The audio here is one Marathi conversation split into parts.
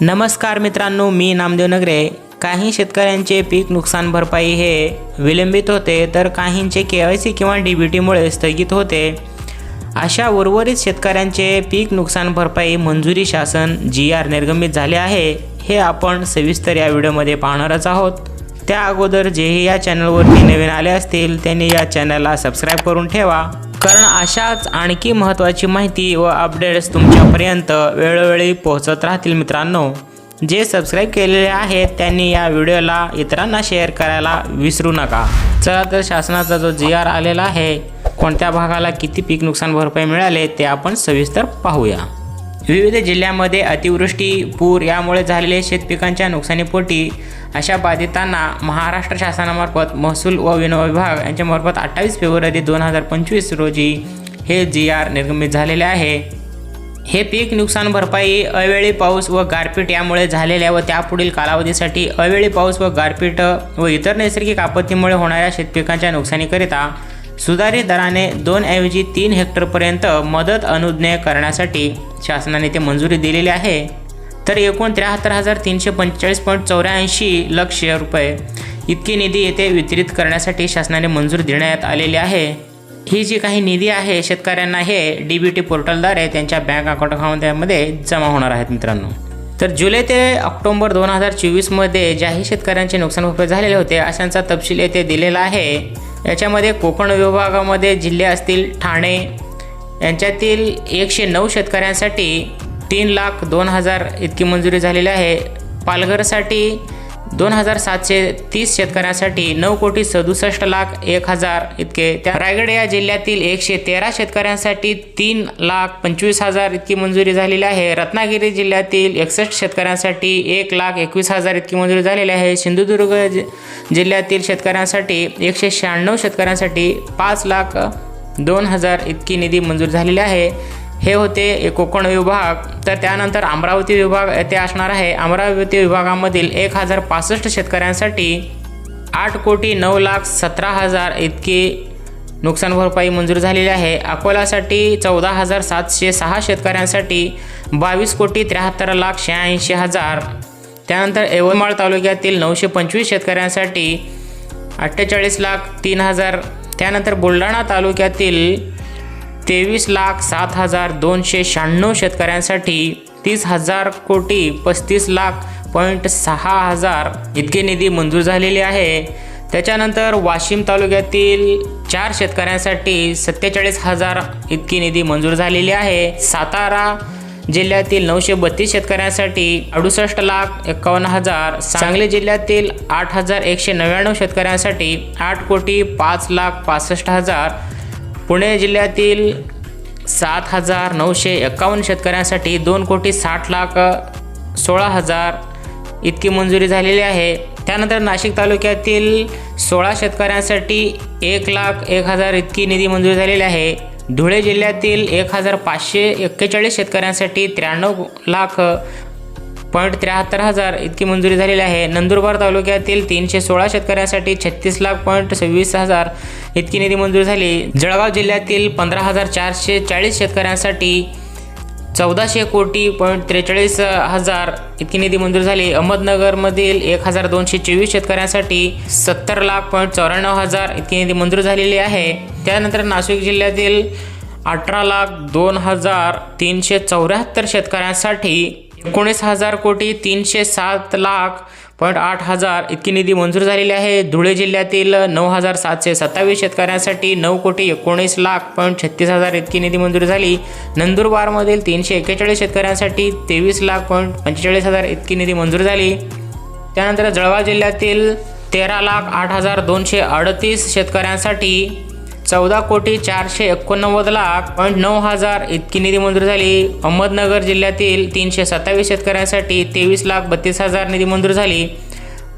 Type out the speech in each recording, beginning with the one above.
नमस्कार मित्रांनो मी नामदेव नगरे. काही शेतकऱ्यांचे पीक नुकसान भरपाई हे विलंबित होते तर काहींचे के वाय सी किंवा डी बी टीमुळे स्थगित होते. अशा उर्वरित शेतकऱ्यांचे पीक नुकसान भरपाई मंजुरी शासन जी आर निर्गमित झाले आहे हे आपण सविस्तर या व्हिडिओमध्ये पाहणारच आहोत. त्या अगोदर जेही या चॅनलवरती नवीन आले असतील त्यांनी या चॅनलला सबस्क्राईब करून ठेवा. कारण अशाच आणखी महत्त्वाची माहिती व अपडेट्स तुमच्यापर्यंत वेळोवेळी पोहोचत राहतील मित्रांनो. जे सबस्क्राईब केलेले आहेत त्यांनी या व्हिडिओला इतरांना शेअर करायला विसरू नका. चला तर शासनाचा जो जी आर आलेला आहे कोणत्या भागाला किती पीक नुकसान भरपाई मिळाले ते आपण सविस्तर पाहूया. विविध जिल्ह्यांमध्ये अतिवृष्टी पूर यामुळे झालेले शेतपिकांच्या नुकसानीपोटी अशा बाधितांना महाराष्ट्र शासनामार्फत महसूल व विनो विभाग यांच्यामार्फत अठ्ठावीस फेब्रुवारी दोन हजार पंचवीस रोजी हे जी आर निर्गमित झालेले आहे. हे पीक नुकसान भरपाई अवेळी पाऊस व गारपीट यामुळे झालेल्या व त्यापुढील कालावधीसाठी अवेळी पाऊस व गारपीट व इतर नैसर्गिक आपत्तीमुळे होणाऱ्या शेतपिकांच्या नुकसानीकरिता सुधारित दराने दोन ऐवजी तीन हेक्टरपर्यंत मदत अनुज्ञेय करण्यासाठी शासनाने ते मंजुरी दिलेली आहे. तर एकूण त्र्याहत्तर हजार तीनशे पंचेचाळीस पॉईंट चौऱ्याऐंशी लक्ष रुपये इतकी निधी येथे वितरित करण्यासाठी शासनाने मंजूर देण्यात आलेली आहे. ही जी काही निधी आहे शेतकऱ्यांना हे डी बी टी पोर्टलद्वारे त्यांच्या बँक अकाउंटमध्ये जमा होणार आहेत मित्रांनो. तर जुलै ते ऑक्टोबर दोन हजार चोवीसमध्ये ज्याही शेतकऱ्यांचे नुकसान भरपाई झालेले होते अशांचा तपशील येथे दिलेला आहे. याच्यामध्ये कोकण विभागामध्ये जिल्हे असतील ठाणे यांच्यातील एकशे नऊ शेतकऱ्यांसाठी तीन लाख दोन हजार इतकी मंजुरी झालेली आहे. पालघरसाठी दोन हजार सातशे तीस शेतकऱ्यांसाठी नऊ कोटी सदुसष्ट लाख एक हजार इतके. त्या रायगड या जिल्ह्यातील एकशे तेरा शेतकऱ्यांसाठी तीन लाख पंचवीस हजार इतकी मंजुरी झालेली आहे. रत्नागिरी जिल्ह्यातील एकसष्ट शेतकऱ्यांसाठी एक लाख एकवीस हजार इतकी मंजुरी झालेली आहे. सिंधुदुर्ग जि जिल्ह्यातील शेतकऱ्यांसाठी एकशे शहाण्णव शेतकऱ्यांसाठी पाच लाख दोन हजार इतकी निधी मंजूर झालेली आहे. हे होते कोकण विभाग. तर त्यानंतर अमरावती विभाग येथे असणार आहे. अमरावती विभागामधील एक हजार पासष्ट शेतकऱ्यांसाठी आठ कोटी नऊ लाख सतरा हजार इतकी नुकसान भरपाई मंजूर झालेली आहे. अकोलासाठी चौदा हजार सातशे सहा शेतकऱ्यांसाठी बावीस कोटी त्र्याहत्तर लाख शहाऐंशी हजार. त्यानंतर यवतमाळ तालुक्यातील नऊशे पंचवीस शेतकऱ्यांसाठी अठ्ठेचाळीस लाख तीन हजार. त्यानंतर बुलढाणा तालुक्यातील तेवीस लाख सात हजार दोनशे शहाण्णव शेतकऱ्यांसाठी तीस हजार कोटी पस्तीस लाख पॉईंट सहा हजार इतकी निधी मंजूर झालेली आहे. त्याच्यानंतर वाशिम तालुक्यातील चार शेतकऱ्यांसाठी सत्तेचाळीस हजार इतकी निधी मंजूर झालेली आहे. सातारा जिल्ह्यातील नऊशे बत्तीस शेतकऱ्यांसाठी अडुसष्ट लाख एकावन्न हजार सांगली जिल्ह्यातील आठ हजार एकशे नव्याण्णव शेतकऱ्यांसाठी आठ कोटी पाच लाख पासष्ट हजार पुणे जिल्ह्यातील सात हजार नऊशे एकावन्न शेतकऱ्यांसाठी दोन कोटी साठ लाख सोळा हजार इतकी मंजुरी झालेली आहे. त्यानंतर नाशिक तालुक्यातील सोळा शेतकऱ्यांसाठी एक लाख एक हजार इतकी निधी मंजूर झालेली आहे. धुळे जिल्ह्यातील एक हजार पाचशे एक्केचाळीस शेतकऱ्यांसाठी त्र्याण्णव लाख पॉईंट त्र्याहत्तर हजार इतकी मंजुरी झालेली आहे. नंदुरबार तालुक्यातील तीनशे सोळा शेतकऱ्यांसाठी छत्तीस लाख पॉईंट सव्वीस हजार इतकी निधी मंजूर झाली. जळगाव जिल्ह्यातील पंधरा हजार चारशे चाळीस शेतकऱ्यांसाठी चौदाशे कोटी पॉईंट त्रेचाळीस हजार इतकी निधी मंजूर झाली. अहमदनगरमधील एक हजार दोनशे चोवीस शेतकऱ्यांसाठी सत्तर लाख पॉईंट चौऱ्याण्णव हजार इतकी निधी मंजूर झालेली आहे. त्यानंतर नाशिक जिल्ह्यातील अठरा लाख दोन हजार तीनशे चौऱ्याहत्तर शेतकऱ्यांसाठी एकोणीस हजार कोटी तीनशे सात लाख पॉईंट आठ हजार इतकी निधी मंजूर झालेली आहे. धुळे जिल्ह्यातील नऊ हजार सातशे सत्तावीस शेतकऱ्यांसाठी नऊ कोटी एकोणीस लाख पॉईंट छत्तीस हजार इतकी निधी मंजूर झाली. नंदुरबारमधील तीनशे एक्केचाळीस शेतकऱ्यांसाठी तेवीस लाख पॉईंट पंचेचाळीस हजार इतकी निधी मंजूर झाली. त्यानंतर जळगाव जिल्ह्यातील तेरा लाख आठ हजार दोनशे अडतीस शेतकऱ्यांसाठी चौदा कोटी चारशे एकोणनव्वद लाख पॉईंट नऊ हजार इतकी निधी मंजूर झाली. अहमदनगर जिल्ह्यातील तीनशे सत्तावीस शेतकऱ्यांसाठी तेवीस लाख बत्तीस हजार निधी मंजूर झाली.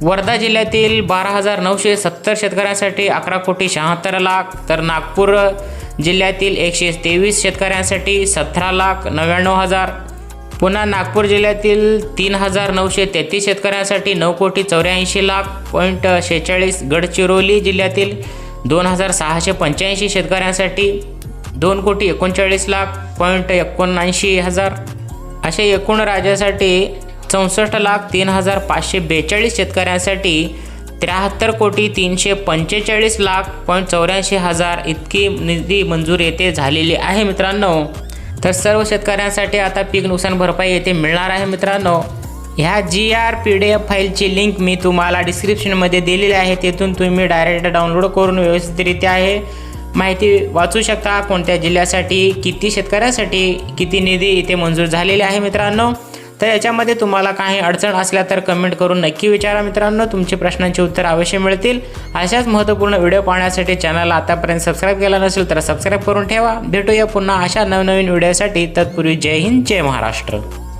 वर्धा जिल्ह्यातील बारा हजार नऊशे सत्तर शेतकऱ्यांसाठी अकरा कोटी शहात्तर लाख तर नागपूर जिल्ह्यातील एकशे तेवीस शेतकऱ्यांसाठी सतरा लाख नव्याण्णव हजार. पुन्हा नागपूर जिल्ह्यातील तीन हजार नऊशे तेहतीस शेतकऱ्यांसाठी नऊ कोटी चौऱ्याऐंशी लाख पॉईंट शेहेचाळीस गडचिरोली जिल्ह्यातील दोन हजार सहाशे पंच्याऐंशी शेतकऱ्यांसाठी दोन कोटी एकोणचाळीस लाख पॉईंट एकोणऐंशी हजार. असे एकूण राज्यासाठी चौसष्ट लाख तीन हजार पाचशे बेचाळीस शेतकऱ्यांसाठी त्र्याहत्तर कोटी तीनशे पंचेचाळीस लाख पॉईंट चौऱ्याऐंशी हजार इतकी निधी मंजूर येथे झालेली आहे मित्रांनो. तर सर्व शेतकऱ्यांसाठी आता पीक नुकसान भरपाई येथे मिळणार आहे मित्रांनो. ह्या G R P D F फाईलची लिंक मी तुम्हाला डिस्क्रिप्शनमध्ये दिलेली आहे. तेथून तुम्ही डायरेक्ट डाउनलोड करून व्यवस्थितरित्या आहे. माहिती वाचू शकता. कोणत्या जिल्ह्यासाठी किती शेतकऱ्यासाठी किती निधी इथे मंजूर झालेले आहे मित्रांनो. तर याच्यामध्ये तुम्हाला काही अडचण असल्या तर कमेंट करून नक्की विचारा मित्रांनो. तुमचे प्रश्नांची उत्तर अवश्य मिळतील. अशाच महत्त्वपूर्ण व्हिडिओ पाहण्यासाठी चॅनलला आतापर्यंत सबस्क्राईब केला नसेल तर सबस्क्राईब करून ठेवा. भेटूया पुन्हा अशा नवनवीन व्हिडिओसाठी. तत्पूर्वी जय हिंद जय महाराष्ट्र.